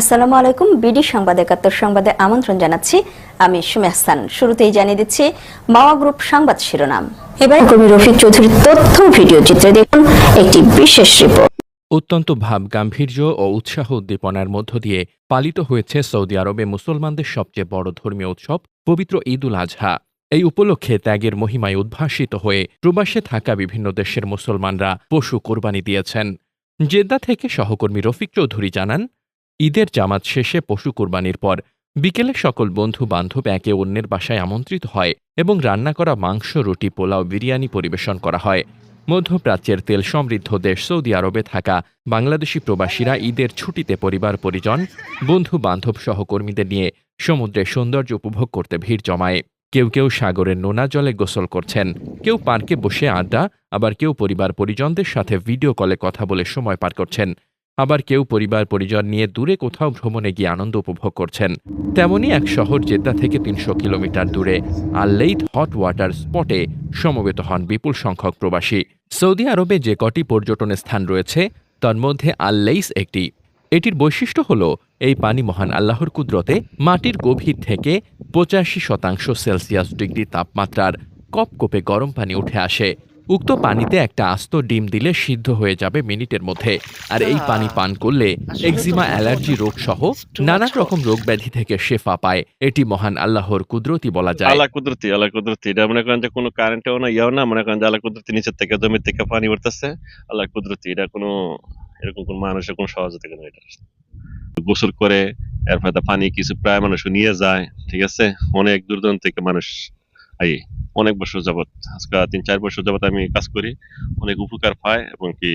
আসসালামু আলাইকুম। বিডি সংবাদ একাত্তর সংবাদে আমন্ত্রণ জানাচ্ছি। আমি সুমে হাসান। শুরুতেই জানিয়ে দিচ্ছি, মাওয়া গ্রুপ সংবাদ শিরোনাম। এবার কবি রফিক চৌধুরীর তথ্য ভিডিও চিত্রে দেখুন একটি বিশেষ রিপোর্ট। অত্যন্ত ভাব, গাম্ভীর্য ও উৎসাহ উদ্দীপনার মধ্য দিয়ে পালিত হয়েছে সৌদি আরবে মুসলমানদের সবচেয়ে বড় ধর্মীয় উৎসব, পবিত্র ঈদ উল আজহা এই উপলক্ষে ত্যাগের মহিমায় উদ্ভাসিত হয়ে প্রবাসে থাকা বিভিন্ন দেশের মুসলমানরা পশু কোরবানি দিয়েছেন। জেদ্দা থেকে সহকর্মী রফিক চৌধুরী জানান ঈদের জামাত শেষে পশু কোরবানির পর বিকেলে সকল বন্ধু বান্ধব একে অন্যের বাসায় আমন্ত্রিত হয় এবং রান্না করা মাংস, রুটি, পোলাও, বিরিয়ানি পরিবেশন করা হয়। মধ্যপ্রাচ্যের তেল সমৃদ্ধ দেশ সৌদি আরবে থাকা বাংলাদেশি প্রবাসীরা ঈদের ছুটিতে পরিবার, পরিজন বন্ধু বান্ধব সহকর্মীদের নিয়ে সমুদ্রের সৌন্দর্য উপভোগ করতে ভিড় জমায়। কেউ কেউ সাগরের নোনা জলে গোসল করছেন, কেউ পার্কে বসে আড্ডা, আবার কেউ পরিবার পরিজনদের সাথে ভিডিও কলে কথা বলে সময় পার করছেন। আবার কেউ পরিবার পরিজন নিয়ে দূরে কোথাও ভ্রমণে গিয়ে আনন্দ উপভোগ করছেন। তেমনই এক শহর জেদ্দা থেকে তিনশো কিলোমিটার দূরে আল্লেইথ হট ওয়াটার স্পটে সমবেত হন বিপুল সংখ্যক প্রবাসী। সৌদি আরবে যে কটি পর্যটন স্থান রয়েছে, তার মধ্যে আল্লেইস একটি। এটির বৈশিষ্ট্য হল, এই পানি মহান আল্লাহর কুদরতে মাটির গভীর থেকে পঁচাশি শতাংশ সেলসিয়াস ডিগ্রি তাপমাত্রার কপকপে গরম পানি উঠে আসে। উক্ত পানিতে একটা আস্ত ডিম দিলে সিদ্ধ হয়ে যাবে মিনিটের মধ্যে। আর এই পানি পান করলে এক্সিমা অ্যালার্জি রোগ সহ নানা রকম রোগ। ব্যাধি থেকে শেফা পায়। এটি মহান আল্লাহর কুদরতি বলা যায়। আল্লাহ কুদরতি আল্লাহ কুদরতি এটা মনে করেন যে কোনো কারেন্টও না ইয়াও না মনে করেন যে আল্লাহ কুদরতি নিচের থেকে জমির থেকে পানি উঠতেছে। আল্লাহ কুদরতি এটা কোনো এরকম কোন মানুষের কোনো সহজে থেকে না এটা গোসল করে এরপরে পানি কিছু প্রায় মানুষ নিয়ে যায় ঠিক আছে? অনেক দূর দূরান্ত থেকে মানুষ আই অনেক বছর যাবত আজকে তিন চার বছর যাবত আমি কাজ করি, অনেক উপকার পায় এবং কি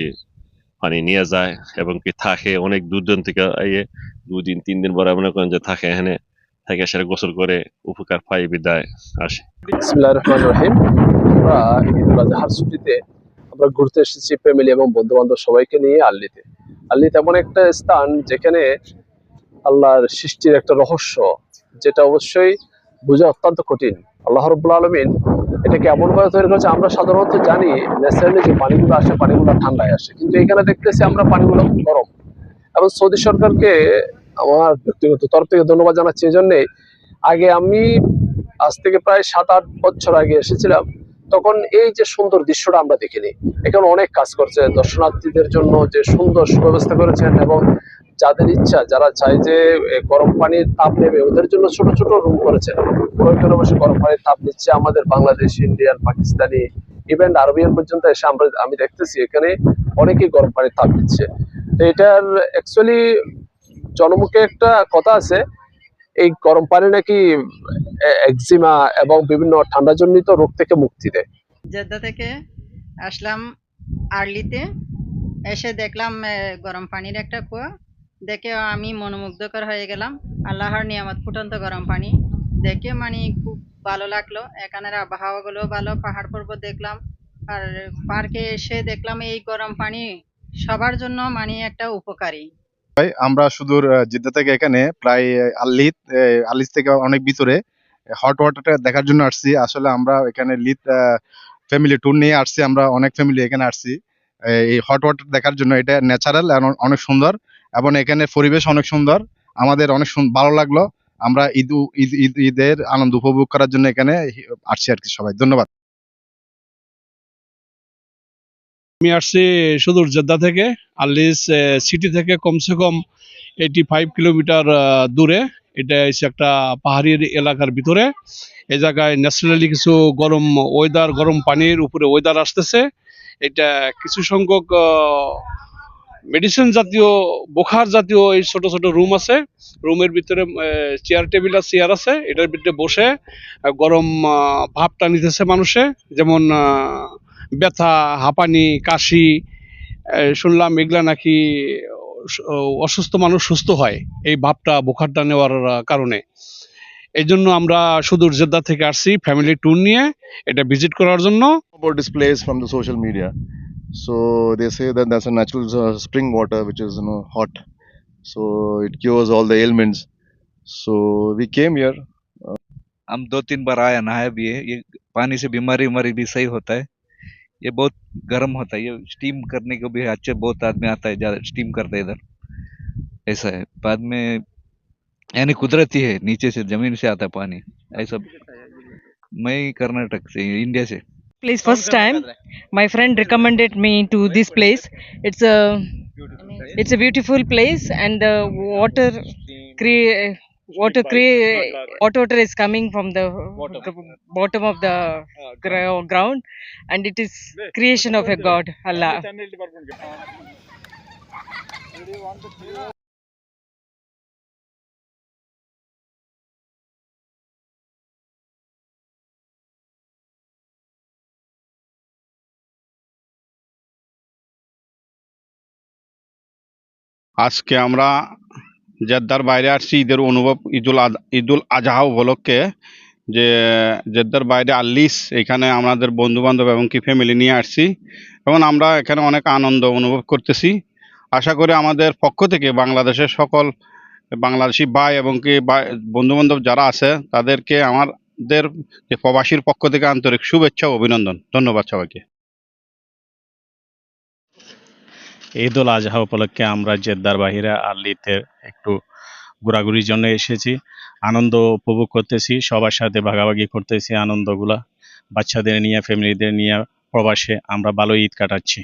পানি নিয়ে যায় এবং কি থাকে অনেক দূর দূরান্ত থেকে আইয়ে দুই দিন, তিন দিন পরে মনে করেন যে থাকে এখানে, থেকে সেটা গোসল করে উপকার পাই বিদায়, আসে। আমরা ছুটিতে আমরা ঘুরতে এসেছি ফ্যামিলি এবং বন্ধু বান্ধব সবাইকে নিয়ে আল্লিতে। আল্লিতে এমন একটা স্থান যেখানে আল্লাহর সৃষ্টির একটা রহস্য, যেটা অবশ্যই বোঝা অত্যন্ত কঠিন। আল্লাহ রব্বুল আলমিন এটাকে এমনভাবে তৈরি করেছে, আমরা সাধারণত জানি ন্যাচারালি যে পানিগুলো আসে, পানিগুলো ঠান্ডায় আসে। কিন্তু এখানে দেখতেছি আমরা পানিগুলো গরম এবং সৌদি সরকারকে আমার ব্যক্তিগত তরফ থেকে ধন্যবাদ জানাচ্ছি। এই জন্যে আগে আমি আজ থেকে প্রায় সাত আট বছর আগে এসেছিলাম। তখন এই যে সুন্দর দৃশ্যটা আমরা দেখিনি। এখানে অনেক কাজ করছে দর্শনার্থীদের জন্য যে সুন্দর সুব্যবস্থা করেছেন এবং যাদের ইচ্ছা, যারা চায় যে গরম পানির তাপ নেবে, ওদের জন্য ছোট ছোট রুম করেছেন। ওরা বসে গরম পানির তাপ নিচ্ছে, আমাদের Bangladesh, Indian, Pakistani even Arabian পর্যন্ত এসে আমরা, আমি দেখতেছি, এখানে অনেকেই গরম পানির তাপ নিচ্ছে। তো এটার অ্যাকচুয়ালি জনমুখে একটা কথা আছে এই গরম পানি নাকি একজিমা এবং বিভিন্ন ঠান্ডাজনিত রোগ থেকে মুক্তি দেয়? জেদ্দা থেকে আসলাম আর্লিতে, এসে দেখলাম গরম পানির একটা কুয়া। দেখে আমি মনোমুগ্ধকর হয়ে গেলাম। আল্লাহর নিয়ামত ফুটন্ত গরম পানি। দেখে মানে খুব ভালো লাগল। এখানের আবহাওয়াগুলো ভালো, পাহাড় পর্বত দেখলাম। আর পার্কে এসে দেখলাম এই গরম পানি সবার জন্য মানে একটা উপকারী। ভাই আমরা সুদূর জেদ্দা থেকে এখানে প্রায় আহ, আল্লিত থেকে অনেক ভিতরে হট ওয়াটারটা দেখার জন্য আসছি। আসলে আমরা এখানে লিত ফ্যামিলি ট্যুর নিয়ে আসছি। আমরা অনেক ফ্যামিলি এখানে আসছি। এই হট ওয়াটার দেখার জন্য। এটা ন্যাচারাল অনেক সুন্দর এবং এখানে পরিবেশ অনেক সুন্দর। আমাদের অনেক ভালো লাগল। আমরা ঈদ ঈদ ঈদের আনন্দ উপভোগ করার জন্য এখানে আসছি আর কি সবাই। ধন্যবাদ। আমি আসছি সুদূর জেদ্দা থেকে আল্লিস সিটি থেকে কমসে কম এইটি ফাইভ কিলোমিটার দূরে। এটা হচ্ছে একটা পাহাড়ি এলাকার ভিতরে। এই জায়গায় ন্যাচারালি কিছু গরম ওয়েদার গরম পানির উপরে ওয়েদার আসতেছে। এটা কিছু সংখ্যক মেডিসিন জাতীয়, বোখার জাতীয় এই ছোট ছোট রুম আছে। রুমের ভিতরে চেয়ার টেবিল আর চেয়ার আছে। এটার ভিতরে বসে গরম ভাবটা নিতেছে মানুষে। যেমন ব্যথা হাঁপানি কাশি আহ, শুনলাম এগুলা নাকি অস- অসুস্থ মানুষ সুস্থ হয় এই ভাবটা বোখারটা নেওয়ার আহ, কারণে এই জন্য আমরা সুদূর জেদ্দা থেকে আসছি ফ্যামিলি ট্যুর নিয়ে এটা ভিজিট করার জন্য about this place from the social media. So they say that there's a natural uh, spring water which is you know hot, so it cures all the ailments. So we came here. हम दो तीन बार आया नहाया भी है ये पानी से बीमारी उमारी भी सही होता है ये बहुत गर्म होता है ये स्टीम करने को भी अच्छे बहुत आदमी आता है ज़्यादा स्टीम करते इधर ऐसा है बाद में यानी कुदरती है नीचे से ज़मीन से आता है पानी ऐसा मैं कर्नाटक से इंडिया से first time my friend recommended me to this place it's a it's a beautiful place and the water cre- water cre- hot water is coming from the bottom of the gro- ground and it is creation of a god allah আজকে আমরা জেদ্দার বাইরে আসছি, ঈদের অনুভব, ঈদুল ঈদুল আজহা উপলক্ষে। যে, জেদ্দার বাইরে আল্লিস, এখানে আমাদের বন্ধু বান্ধব এবং কি ফ্যামিলি নিয়ে আসছি। এবং আমরা এখানে অনেক আনন্দ অনুভব করতেছি। আশা করি আমাদের পক্ষ থেকে বাংলাদেশের সকল বাংলাদেশি ভাই এবং কি বন্ধু বান্ধব যারা আছে, তাদেরকে আমাদের প্রবাসীর পক্ষ থেকে আন্তরিক শুভেচ্ছা ও অভিনন্দন। ধন্যবাদ সবাইকে। ঈদ উল আজহা উপলক্ষে আমরা জেদ্দার বাহিরে আল্লিতে একটু ঘোরাঘুরির জন্য এসেছি। আনন্দ উপভোগ করতেছি, সবার সাথে ভাগাভাগি করতেছি আনন্দগুলা। বাচ্চাদের নিয়ে, ফ্যামিলিদের নিয়ে প্রবাসে আমরা ভালো ঈদ কাটাচ্ছি।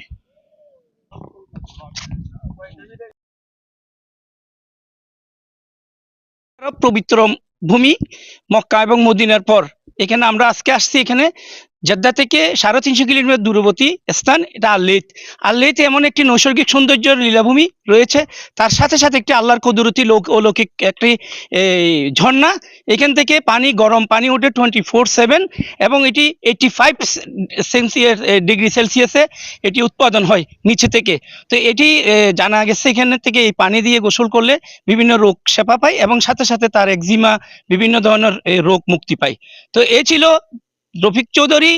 পবিত্র ভূমি মক্কা এবং মদিনার পর। এখানে আমরা আজকে আসছি, এখানে জেদ্দা থেকে সাড়ে তিনশো কিলোমিটার দূরবর্তী স্থান, এটা আল্লেত আল্লেত এমন একটি নৈসর্গিক সৌন্দর্য লীলাভূমি রয়েছে। তার সাথে সাথে একটি আল্লাহর কুদরতি লোক অলৌকিক একটি ঝর্ণা। এখান থেকে পানি গরম, পানি ওঠে টোয়েন্টি ফোর সেভেন এবং এটি এইটটি ফাইভ সেলসিয়াস ডিগ্রি সেলসিয়াসে এটি উৎপাদন হয় নিচে থেকে। তো এটি জানা গেছে এখানে থেকে এই পানি দিয়ে গোসল করলে বিভিন্ন রোগ সেপা পায় এবং সাথে সাথে তার একজিমা বিভিন্ন ধরনের রোগ মুক্তি পায়। তো এ ছিল রফিক চৌধুরী